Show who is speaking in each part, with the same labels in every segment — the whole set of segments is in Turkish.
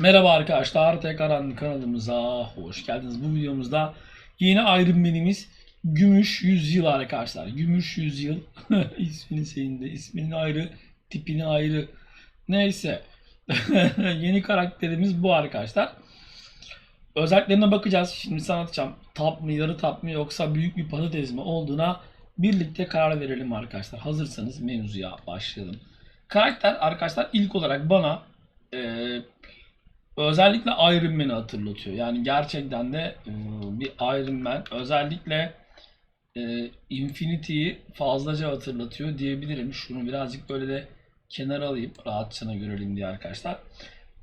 Speaker 1: Merhaba arkadaşlar, tekrar kanalımıza hoş geldiniz. Bu videomuzda yeni Iron Man'imiz Gümüş Yüzyıl arkadaşlar. Gümüş Yüzyıl ismini senin de isminin ayrı, tipini ayrı. Neyse. yeni karakterimiz bu arkadaşlar. Özelliklerine bakacağız. Şimdi sana atacağım. Tap mı, yarı tap mı yoksa büyük bir patates mi olduğuna birlikte karar verelim arkadaşlar. Hazırsanız mevzuya başlayalım. Karakter arkadaşlar ilk olarak bana eee özellikle Iron Man'i hatırlatıyor. Yani gerçekten de e, bir Iron Man özellikle e, Infinity'yi fazlaca hatırlatıyor diyebilirim. Şunu birazcık böyle de kenara alayım rahatçana görelim diye arkadaşlar.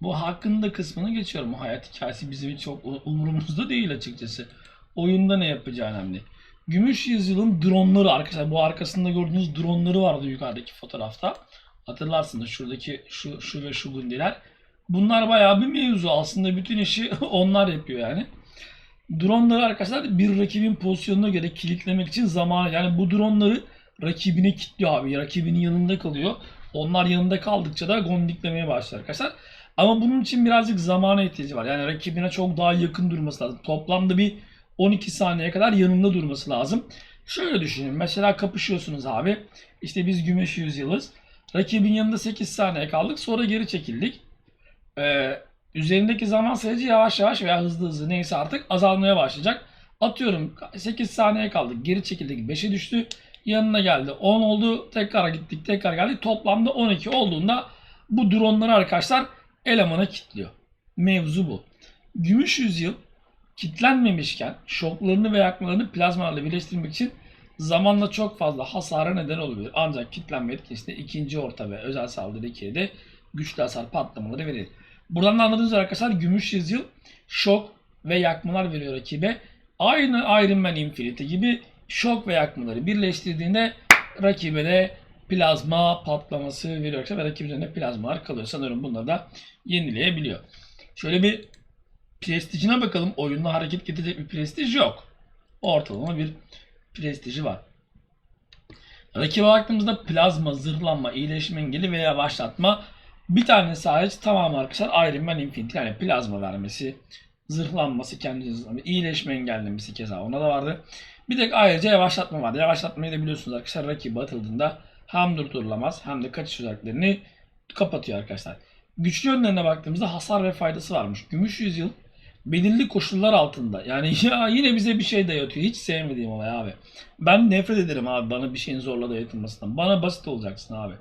Speaker 1: Bu hakkında kısmını geçiyorum. Hayat hikayesi bizim çok umurumuzda değil açıkçası. Oyunda ne yapacağı önemli. Gümüş Yüzyıl'ın dronları arkadaşlar. Bu arkasında gördüğünüz dronları vardı yukarıdaki fotoğrafta. Hatırlarsınız şuradaki şu, şu ve şu gundiler. Bunlar bayağı bir mevzu. Aslında bütün işi onlar yapıyor yani. Dronları arkadaşlar bir rakibin pozisyonuna göre kilitlemek için zaman yani bu dronları rakibine kilitliyor abi. Rakibinin yanında kalıyor. Onlar yanında kaldıkça da gondiklemeye başlar arkadaşlar. Ama bunun için birazcık zamana ihtiyacı var. Yani rakibine çok daha yakın durması lazım. Toplamda bir 12 saniye kadar yanında durması lazım. Şöyle düşünün. Mesela kapışıyorsunuz abi. İşte biz gümüş yüzyılız. Rakibin yanında 8 saniye kaldık. Sonra geri çekildik. Ee, üzerindeki zaman sayıcı yavaş yavaş veya hızlı hızlı neyse artık azalmaya başlayacak. Atıyorum 8 saniye kaldık. Geri çekildik 5'e düştü. Yanına geldi 10 oldu. Tekrar gittik tekrar geldik. Toplamda 12 olduğunda bu dronları arkadaşlar elemana kilitliyor. Mevzu bu. Gümüş yüzyıl kitlenmemişken şoklarını ve yakmalarını plazmalarla birleştirmek için zamanla çok fazla hasara neden olabilir. Ancak kitlenme etkisinde ikinci orta ve özel saldırı ikili de güçlü hasar patlamaları verir. Buradan da anladığınız üzere arkadaşlar gümüş yüzyıl şok ve yakmalar veriyor rakibe. Aynı Iron Man Infinity gibi şok ve yakmaları birleştirdiğinde rakibe de plazma patlaması veriyor ve rakibin üzerinde plazmalar kalıyor. Sanırım bunları da yenileyebiliyor. Şöyle bir prestijine bakalım. Oyunda hareket getirecek bir prestij yok. Ortalama bir prestiji var. Rakibe baktığımızda plazma, zırhlanma, iyileşme engeli veya yavaşlatma bir tanesi hariç tamamı arkadaşlar Iron Man Infinity yani plazma vermesi, zırhlanması, kendi zırhlanması, iyileşme engellemesi keza ona da vardı. Bir de ayrıca yavaşlatma vardı. Yavaşlatmayı da biliyorsunuz arkadaşlar rakibi atıldığında hem durdurulamaz hem de kaçış özelliklerini kapatıyor arkadaşlar. Güçlü yönlerine baktığımızda hasar ve faydası varmış. Gümüş yüzyıl belirli koşullar altında. Yani ya yine bize bir şey dayatıyor. Hiç sevmediğim olay abi. Ben nefret ederim abi bana bir şeyin zorla dayatılmasından. Bana basit olacaksın abi.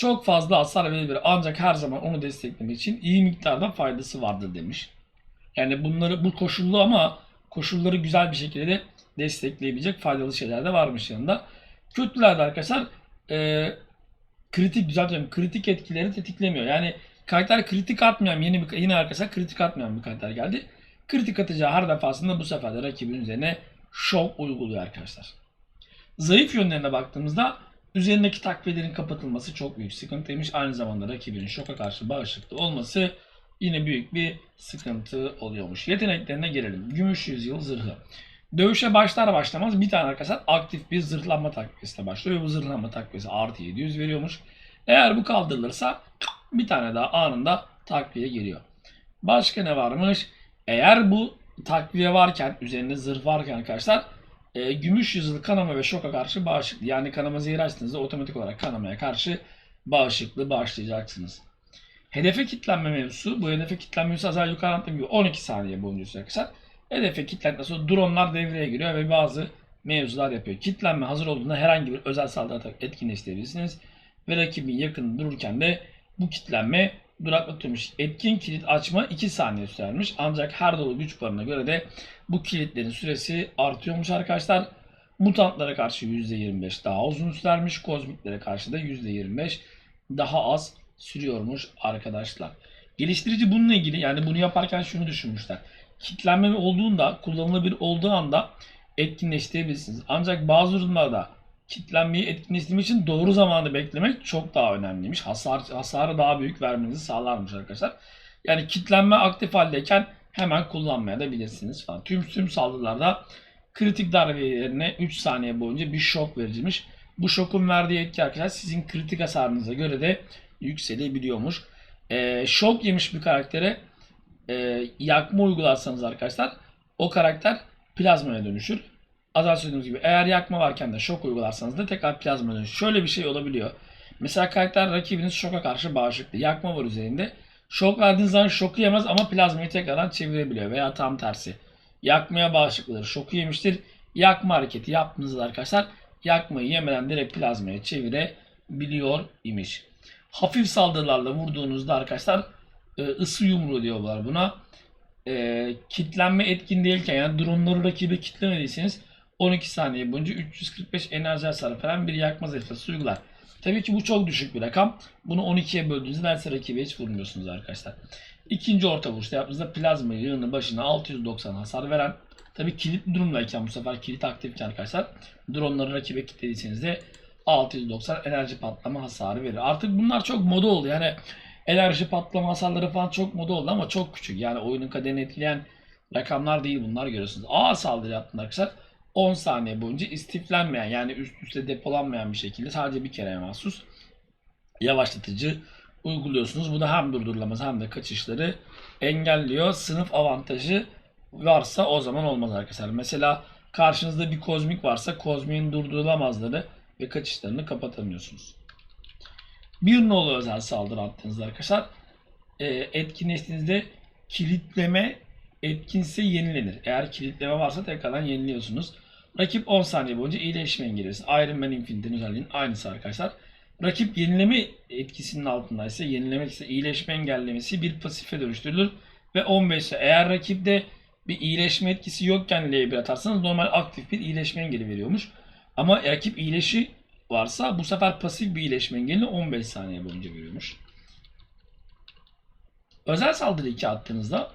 Speaker 1: Çok fazla hasar verebilir ancak her zaman onu desteklemek için iyi miktarda faydası vardır demiş. Yani bunları bu koşullu ama koşulları güzel bir şekilde de destekleyebilecek faydalı şeyler de varmış yanında. Kötülerde arkadaşlar e, kritik düzeltiyorum. Kritik etkileri tetiklemiyor. Yani karakter kritik atmayan yeni bir yine arkadaşlar kritik atmayan bir karakter geldi. Kritik atacağı her defasında bu sefer de rakibin üzerine şok uyguluyor arkadaşlar. Zayıf yönlerine baktığımızda üzerindeki takviyelerin kapatılması çok büyük sıkıntıymış. Aynı zamanda rakibinin şoka karşı bağışıklı olması yine büyük bir sıkıntı oluyormuş. Yeteneklerine gelelim. Gümüş yüzyıl zırhı. Dövüşe başlar başlamaz bir tane arkadaşlar aktif bir zırhlanma takviyesiyle başlıyor ve bu zırhlanma takviyesi artı 700 veriyormuş. Eğer bu kaldırılırsa bir tane daha anında takviye geliyor. Başka ne varmış? Eğer bu takviye varken, üzerinde zırh varken arkadaşlar e, gümüş yüzyıl kanama ve şoka karşı bağışıklı. Yani kanama zehir açtığınızda otomatik olarak kanamaya karşı bağışıklı başlayacaksınız. Hedefe kilitlenme mevzusu. Bu hedefe kilitlenme mevzusu az önce yukarı anlattığım gibi 12 saniye boyunca arkadaşlar. Hedefe kilitlendikten sonra dronlar devreye giriyor ve bazı mevzular yapıyor. Kilitlenme hazır olduğunda herhangi bir özel saldırı etkinleştirebilirsiniz. Ve rakibin yakın dururken de bu kilitlenme duraklatıyormuş. Etkin kilit açma 2 saniye sürermiş. Ancak her dolu güç barına göre de bu kilitlerin süresi artıyormuş arkadaşlar. Mutantlara karşı %25 daha uzun sürermiş. Kozmiklere karşı da %25 daha az sürüyormuş arkadaşlar. Geliştirici bununla ilgili yani bunu yaparken şunu düşünmüşler. Kitlenme olduğunda kullanılabilir olduğu anda etkinleştirebilirsiniz. Ancak bazı durumlarda kitlenmeyi etkinleştirmek için doğru zamanı beklemek çok daha önemliymiş. Hasar, hasarı daha büyük vermenizi sağlarmış arkadaşlar. Yani kitlenme aktif haldeyken hemen kullanmaya da bilirsiniz falan. Tüm tüm saldırılarda kritik darbelerine 3 saniye boyunca bir şok vericiymiş. Bu şokun verdiği etki arkadaşlar sizin kritik hasarınıza göre de yükselebiliyormuş. e, şok yemiş bir karaktere e, yakma uygularsanız arkadaşlar o karakter plazmaya dönüşür. Az önce söylediğimiz gibi eğer yakma varken de şok uygularsanız da tekrar plazmaya dönüşür. Şöyle bir şey olabiliyor. Mesela karakter rakibiniz şoka karşı bağışıklı. Yakma var üzerinde. Şok verdiğiniz zaman şoku yemez ama plazmayı tekrardan çevirebiliyor veya tam tersi. Yakmaya bağışıklıdır. Şoku yemiştir. Yakma hareketi yaptığınızda arkadaşlar yakmayı yemeden direkt plazmaya çevirebiliyor imiş. Hafif saldırılarla vurduğunuzda arkadaşlar e, ısı yumruğu diyorlar buna. E, kitlenme etkin değilken yani dronları rakibe kitlemediyseniz 12 saniye boyunca 345 enerji hasarı falan bir yakma zırhlısı uygular. Tabii ki bu çok düşük bir rakam. Bunu 12'ye böldüğünüzde neredeyse rakibe hiç vurmuyorsunuz arkadaşlar. İkinci orta vuruşta yaptığınızda plazma yığını başına 690 hasar veren Tabii kilitli durumdayken bu sefer kilit aktifken arkadaşlar dronları rakibe kilitlediyseniz de 690 enerji patlama hasarı verir. Artık bunlar çok moda oldu. Yani enerji patlama hasarları falan çok moda oldu ama çok küçük. Yani oyunun kaderini etkileyen rakamlar değil bunlar görüyorsunuz. A saldırı yaptığında arkadaşlar 10 saniye boyunca istiflenmeyen yani üst üste depolanmayan bir şekilde sadece bir kere mahsus yavaşlatıcı uyguluyorsunuz. Bu da hem durdurulamaz hem de kaçışları engelliyor. Sınıf avantajı varsa o zaman olmaz arkadaşlar. Mesela karşınızda bir kozmik varsa kozmiğin durdurulamazları ve kaçışlarını kapatamıyorsunuz. Bir nolu özel saldırı attığınızda arkadaşlar e, etkinleştiğinizde kilitleme etkinse yenilenir. Eğer kilitleme varsa tekrardan yeniliyorsunuz. Rakip 10 saniye boyunca iyileşme engellesin. Iron Man Infinite'in özelliğinin aynısı arkadaşlar. Rakip yenileme etkisinin altındaysa yenilemek ise iyileşme engellemesi bir pasife dönüştürülür. Ve 15 ise eğer rakipte bir iyileşme etkisi yokken L1 atarsanız normal aktif bir iyileşme engeli veriyormuş. Ama rakip iyileşi varsa bu sefer pasif bir iyileşme engelini 15 saniye boyunca veriyormuş. Özel saldırı 2 attığınızda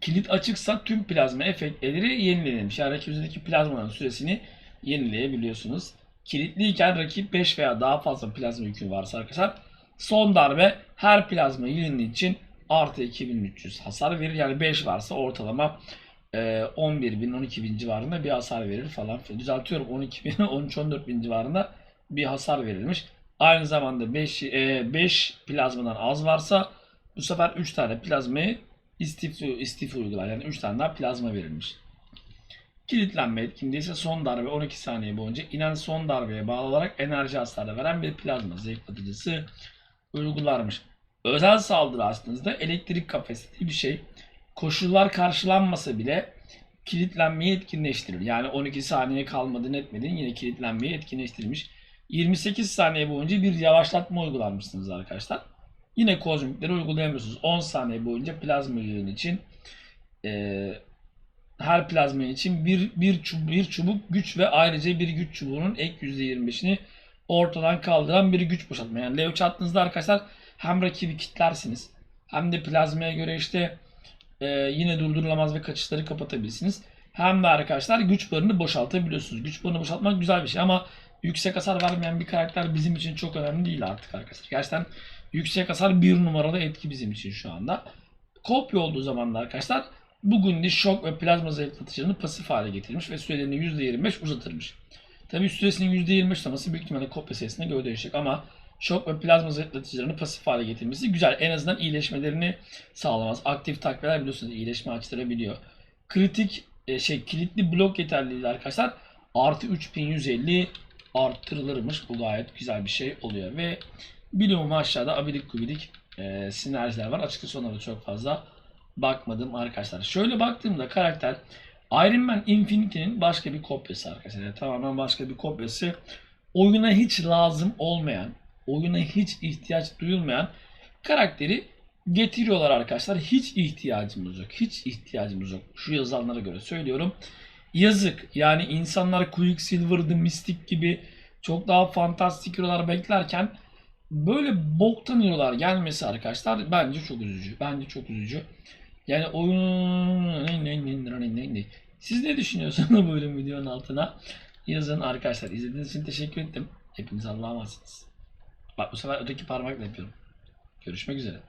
Speaker 1: kilit açıksa tüm plazma efektleri yenilenmiş. Yani rakibinizdeki plazmanın süresini yenileyebiliyorsunuz. Kilitliyken rakip 5 veya daha fazla plazma yükü varsa arkadaşlar son darbe her plazma yığını için artı 2300 hasar verir. Yani 5 varsa ortalama e, 11.000 12.000 civarında bir hasar verir falan. Düzeltiyorum 12.000 13-14.000 civarında bir hasar verilmiş. Aynı zamanda 5 e, 5 plazmadan az varsa bu sefer 3 tane plazmayı istif, istif uygular. Yani 3 tane daha plazma verilmiş. Kilitlenme etkinde ise son darbe 12 saniye boyunca inen son darbeye bağlı olarak enerji hasarı veren bir plazma zayıflatıcısı uygularmış. Özel saldırı aslında elektrik kapasiteli bir şey. Koşullar karşılanmasa bile kilitlenmeyi etkinleştirir. Yani 12 saniye kalmadın etmedin yine kilitlenmeyi etkinleştirmiş. 28 saniye boyunca bir yavaşlatma uygulanmışsınız arkadaşlar. Yine kozmikleri uygulayamıyorsunuz. 10 saniye boyunca plazma yığın için e, her plazma için bir, bir, çubuk, bir çubuk güç ve ayrıca bir güç çubuğunun ek %25'ini ortadan kaldıran bir güç boşaltma. Yani Leo attığınızda arkadaşlar hem rakibi kitlersiniz hem de plazmaya göre işte e, yine durdurulamaz ve kaçışları kapatabilirsiniz. Hem de arkadaşlar güç barını boşaltabiliyorsunuz. Güç barını boşaltmak güzel bir şey ama yüksek hasar vermeyen bir karakter bizim için çok önemli değil artık arkadaşlar. Gerçekten yüksek hasar bir numaralı etki bizim için şu anda. Kopya olduğu zaman da arkadaşlar bugün de şok ve plazma zayıflatıcılarını pasif hale getirmiş ve sürelerini %25 uzatırmış. Tabi süresinin %25 uzaması büyük ihtimalle kopya sayısına göre değişecek ama şok ve plazma zayıflatıcılarını pasif hale getirmesi güzel. En azından iyileşmelerini sağlamaz. Aktif takviyeler biliyorsunuz iyileşme açtırabiliyor. Kritik e, şey kilitli blok yeterliliği arkadaşlar artı 3150 arttırılırmış. Bu gayet güzel bir şey oluyor ve biliyorum aşağıda abidik gubidik e, sinerjiler var. Açıkçası onlara çok fazla bakmadım arkadaşlar. Şöyle baktığımda karakter Iron Man Infinity'nin başka bir kopyası arkadaşlar. Yani tamamen başka bir kopyası. Oyuna hiç lazım olmayan, oyuna hiç ihtiyaç duyulmayan karakteri getiriyorlar arkadaşlar. Hiç ihtiyacımız yok. Hiç ihtiyacımız yok. Şu yazanlara göre söylüyorum. Yazık. Yani insanlar Quicksilver'dı, Mystic gibi çok daha fantastik hero'lar beklerken böyle boktan hero'lar gelmesi arkadaşlar bence çok üzücü. Bence çok üzücü. Yani oyun siz ne düşünüyorsunuz bu bölüm videonun altına yazın arkadaşlar. İzlediğiniz için teşekkür ettim. Hepiniz Allah'a emanetsiniz. Bak bu sefer öteki parmakla yapıyorum. Görüşmek üzere.